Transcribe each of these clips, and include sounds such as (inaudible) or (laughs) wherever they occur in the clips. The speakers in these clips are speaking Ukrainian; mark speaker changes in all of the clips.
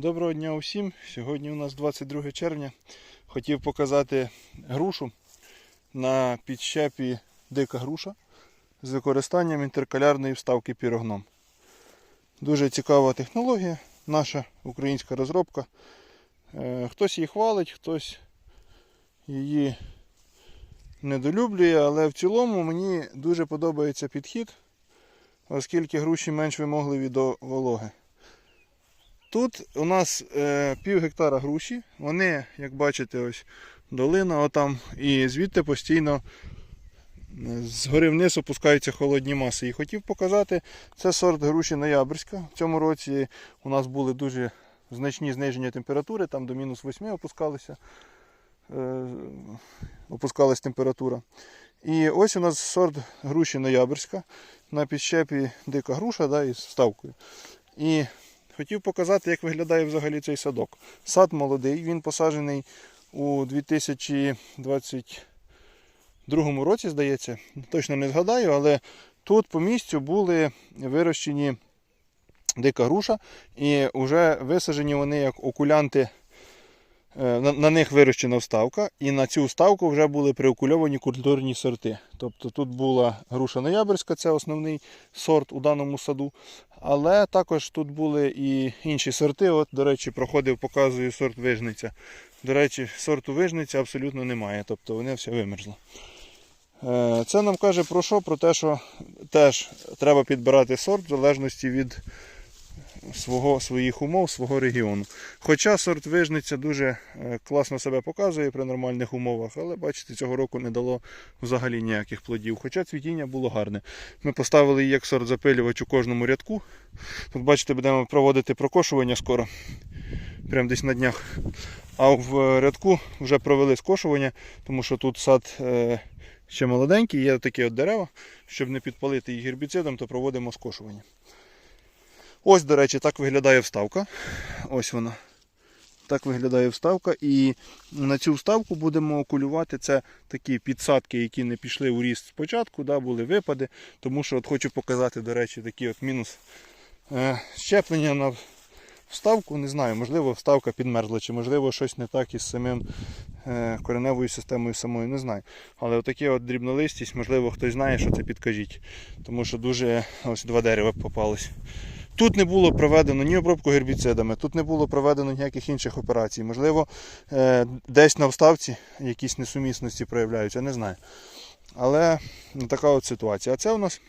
Speaker 1: Доброго дня усім. Сьогодні у нас 22 червня. Хотів показати грушу на підщепі дика груша з використанням інтеркалярної вставки пірогном. Дуже цікава технологія, наша українська розробка. Е, Хтось її хвалить, хтось її недолюблює, але в цілому мені дуже подобається підхід, оскільки груші менш вимогливі до вологи. Тут у нас е, пів гектара груші. Вони, як бачите, ось долина отам. І звідти постійно е, згори вниз опускаються холодні маси. І хотів показати, це сорт груші Ноябрьська. В цьому році у нас були дуже значні зниження температури, там до мінус 8 опускалися, е, опускалась температура. І ось у нас сорт груші Ноябрьська на підщепі дика груша да, із вставкою. І Хотів показати, як виглядає взагалі цей садок. Сад молодий, він посаджений у 2022 році, здається. Точно не згадаю, але тут по місцю були вирощені дика груша, і вже висаджені вони як окулянти. Е, На, на них вирощена вставка, і на цю вставку вже були приокульовані культурні сорти. Тобто тут була груша ноябрьська, це основний сорт у даному саду. Але також тут були і інші сорти. От, до речі, проходив, показую сорт вижниця. До речі, сорту вижниця абсолютно немає, тобто вони все вимерзли. Е, Це нам каже про що? Про те, що теж треба підбирати сорт в залежності від свого, своїх умов, свого регіону. Хоча сорт вижниця дуже е, класно себе показує при нормальних умовах, але бачите, цього року не дало взагалі ніяких плодів. Хоча цвітіння було гарне. Ми поставили її як сорт запилювач у кожному рядку. Тут, бачите, будемо проводити прокошування скоро, прямо десь на днях. А в рядку вже провели скошування, тому що тут сад е, ще молоденький, є такі от дерева. Щоб не підпалити їх гербіцидом, то проводимо скошування. Ось, до речі, так виглядає вставка. Ось вона. Так виглядає вставка. І на цю вставку будемо окулювати. Це такі підсадки, які не пішли у ріст спочатку, да, були випади. Тому що от хочу показати, до речі, такий от мінус е, щеплення на вставку. Не знаю, можливо, вставка підмерзла, чи можливо щось не так із самим е, кореневою системою самою, не знаю. Але отакі от дрібнолистість, можливо, хтось знає, що це підкажіть. Тому що дуже ось два дерева попались. Тут не було проведено ні обробку гербіцидами, тут не було проведено ніяких інших операцій. Можливо, е, десь на вставці якісь несумісності проявляються, не знаю. Але ну, така от ситуація. А це у нас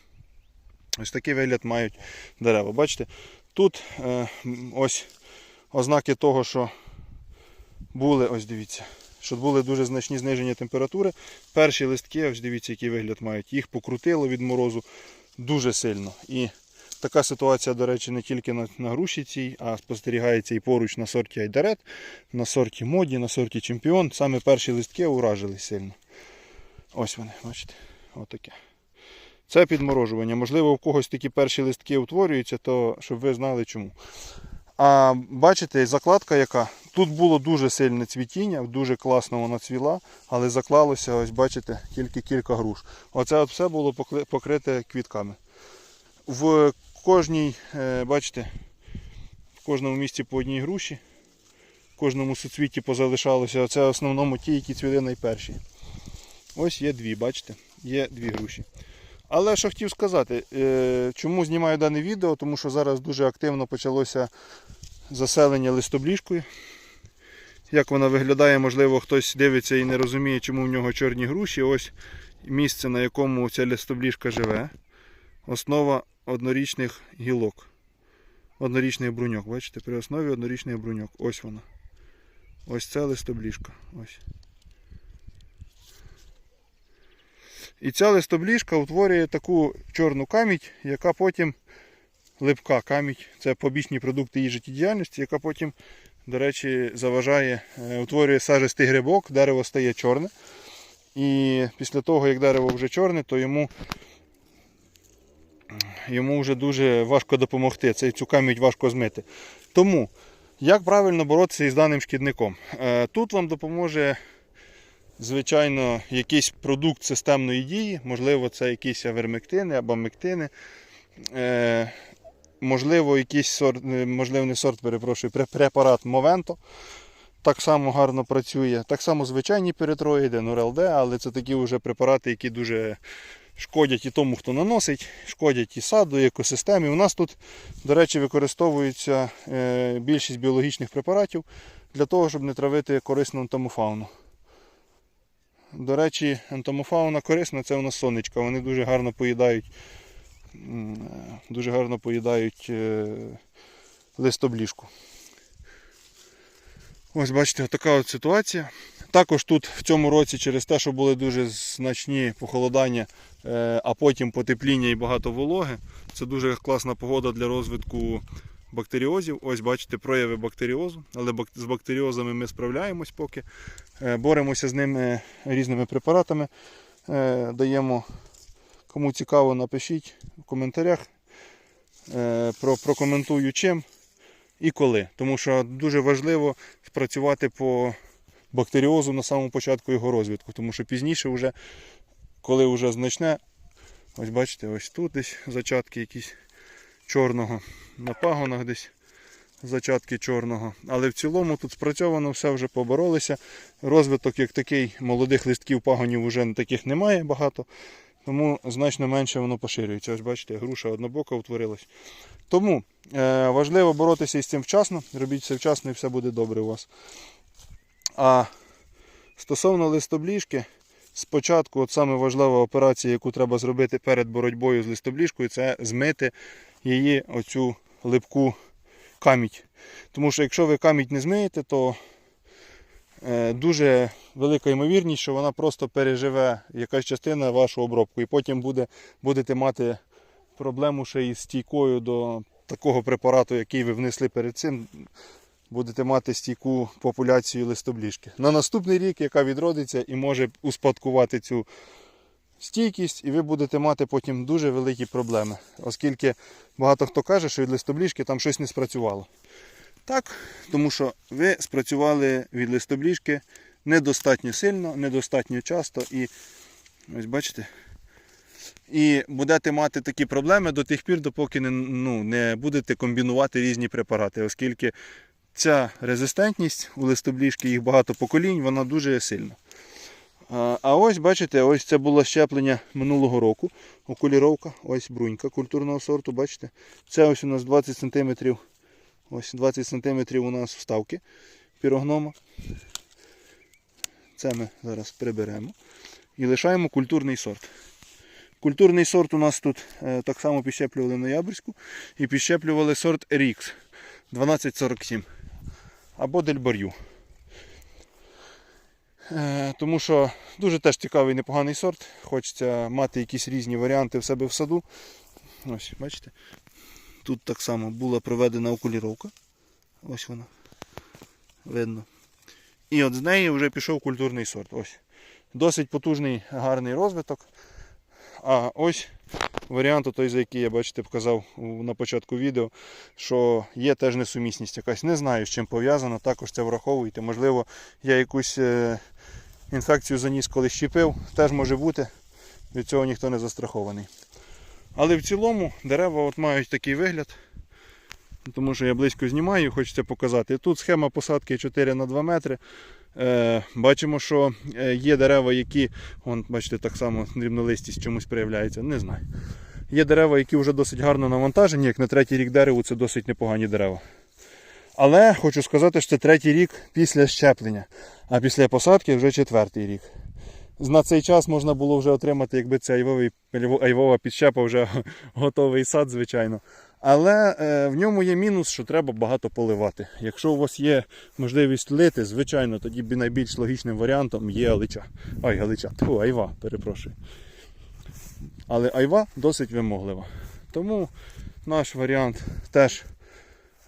Speaker 1: ось такий вигляд мають дерева. Бачите, тут е, ось ознаки того, що були, ось дивіться, що були дуже значні зниження температури. Перші листки, ось дивіться, який вигляд мають. Їх покрутило від морозу дуже сильно. І Така ситуація, до речі, не тільки на, на груші цій, а спостерігається і поруч на сорті Айдарет, на сорті Моді, на сорті Чемпіон. Саме перші листки уражили сильно. Ось вони, бачите, отаке. Це підморожування. Можливо, у когось такі перші листки утворюються, то щоб ви знали чому. А бачите, закладка яка? Тут було дуже сильне цвітіння, дуже класно вона цвіла, але заклалося, ось бачите, тільки кілька груш. Оце от все було покрите квітками. В кожній, е, бачите, в кожному місці по одній груші, в кожному суцвіті позалишалося. Це в основному ті, які цвіли найперші. Ось є дві, бачите, є дві груші. Але що хотів сказати, е, чому знімаю дане відео, тому що зараз дуже активно почалося заселення листобліжкою. Як вона виглядає, можливо, хтось дивиться і не розуміє, чому в нього чорні груші. Ось місце, на якому ця листобліжка живе. Основа однорічних гілок. Однорічний бруньок. Бачите, при основі однорічний бруньок. Ось вона. Ось це листобліжка. Ось. І ця листобліжка утворює таку чорну камідь, яка потім липка камідь. Це побічні продукти її життєдіяльності, яка потім, до речі, заважає, е, утворює сажистий грибок, дерево стає чорне. І після того, як дерево вже чорне, то йому йому вже дуже важко допомогти. Цю камінь важко змити. Тому, як правильно боротися із даним шкідником? Е, Тут вам допоможе, звичайно, якийсь продукт системної дії, можливо, це якісь авермектини або мектини. Е, можливо, якийсь сорт, е, можливо, не сорт, перепрошую, препарат Movento. Так само гарно працює. Так само звичайні перетроїди, Нурелде, але це такі вже препарати, які дуже шкодять і тому, хто наносить, шкодять і саду, і екосистемі. У нас тут, до речі, використовується е, більшість біологічних препаратів для того, щоб не травити корисну ентомофауну. До речі, ентомофауна корисна, це у нас сонечка. Вони дуже гарно поїдають, е, дуже гарно поїдають е, листобліжку. Ось бачите, така от ситуація. Також тут в цьому році через те, що були дуже значні похолодання, е, а потім потепління і багато вологи. Це дуже класна погода для розвитку бактеріозів. Ось бачите прояви бактеріозу, але з бактеріозами ми справляємось поки. Е, Боремося з ними різними препаратами. Е, Даємо, кому цікаво, напишіть в коментарях. Прокоментую чим і коли. Тому що дуже важливо спрацювати по бактеріозу на самому початку його розвитку. Тому що пізніше, вже, коли вже значне, ось бачите, ось тут десь зачатки якісь чорного, на пагонах десь зачатки чорного. Але в цілому тут спрацьовано, все вже поборолися. Розвиток як такий молодих листків пагонів вже таких немає багато. Тому значно менше воно поширюється. Ось бачите, груша однобока утворилась. Тому е, важливо боротися із цим вчасно. Робіть все вчасно і все буде добре у вас. А стосовно листобліжки, спочатку от саме важлива операція, яку треба зробити перед боротьбою з листобліжкою, це змити її оцю липку камідь. Тому що якщо ви камідь не змиєте, то е, дуже велика ймовірність, що вона просто переживе якась частина вашу обробку. І потім буде, будете мати проблему ще із стійкою до такого препарату, який ви внесли перед цим. Будете мати стійку популяцію листобліжки. На наступний рік, яка відродиться і може успадкувати цю стійкість, і ви будете мати потім дуже великі проблеми, оскільки багато хто каже, що від листобліжки там щось не спрацювало. Так, тому що ви спрацювали від листобліжки недостатньо сильно, недостатньо часто і ось бачите. І будете мати такі проблеми до тих пір, допоки не, ну, не будете комбінувати різні препарати, оскільки ця резистентність у листобліжки, їх багато поколінь, вона дуже сильна. А, ось бачите, ось це було щеплення минулого року. Окуліровка, ось брунька культурного сорту, бачите. Це ось у нас 20 см. Ось 20 см у нас вставки пірогнома. Це ми зараз приберемо. І лишаємо культурний сорт. Культурний сорт у нас тут е, так само підщеплювали ноябрьську і підщеплювали сорт RX 1247 або Дельбарю. Е, тому що дуже теж цікавий непоганий сорт. Хочеться мати якісь різні варіанти в себе в саду. Ось, бачите. Тут так само була проведена окуліровка. Ось вона. Видно. І от з неї вже пішов культурний сорт. Ось. Досить потужний гарний розвиток. А ось варіант, той, за який я бачите, показав на початку відео, що є теж несумісність якась. Не знаю, з чим пов'язано, також це враховуйте. Можливо, я якусь е, інфекцію заніс, коли щепив, теж може бути. Від цього ніхто не застрахований. Але в цілому дерева от мають такий вигляд. Тому що я близько знімаю, хочеться показати. Тут схема посадки 4 на 2 метри. Е, бачимо, що е, є дерева, які, вон, бачите, так само дрібнолистість чомусь проявляється, не знаю. Є дерева, які вже досить гарно навантажені, як на третій рік дереву це досить непогані дерева. Але хочу сказати, що це третій рік після щеплення, а після посадки вже четвертий рік. На цей час можна було вже отримати, якби це айвова підщепа, вже (laughs) готовий сад, звичайно. Але е, в ньому є мінус, що треба багато поливати. Якщо у вас є можливість лити, звичайно, тоді найбільш логічним варіантом є алича. Ой, галича, тьфу, айва, перепрошую. Але айва досить вимоглива. Тому наш варіант теж.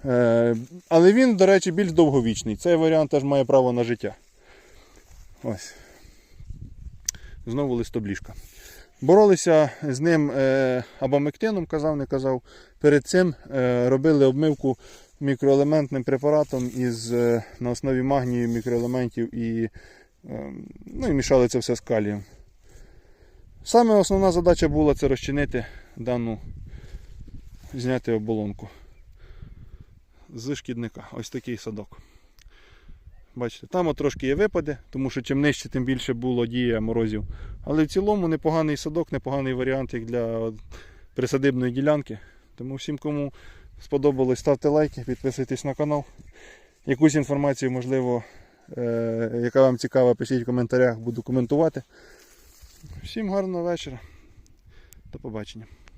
Speaker 1: Е, але він, до речі, більш довговічний. Цей варіант теж має право на життя. Ось. Знову листобліжка. Боролися з ним е, абамектином, казав, не казав. Перед цим е, робили обмивку мікроелементним препаратом із, е, на основі магнію, мікроелементів і, ну, і мішали це все з калієм. Саме основна задача була це розчинити дану зняти оболонку з шкідника. Ось такий садок. Бачите, там трошки є випади, тому що чим нижче, тим більше було дія морозів. Але в цілому непоганий садок, непоганий варіант як для присадибної ділянки. Тому всім, кому сподобалось, ставте лайки, підписуйтесь на канал. Якусь інформацію, можливо, е- яка вам цікава, пишіть в коментарях, буду коментувати. Всім гарного вечора. До побачення.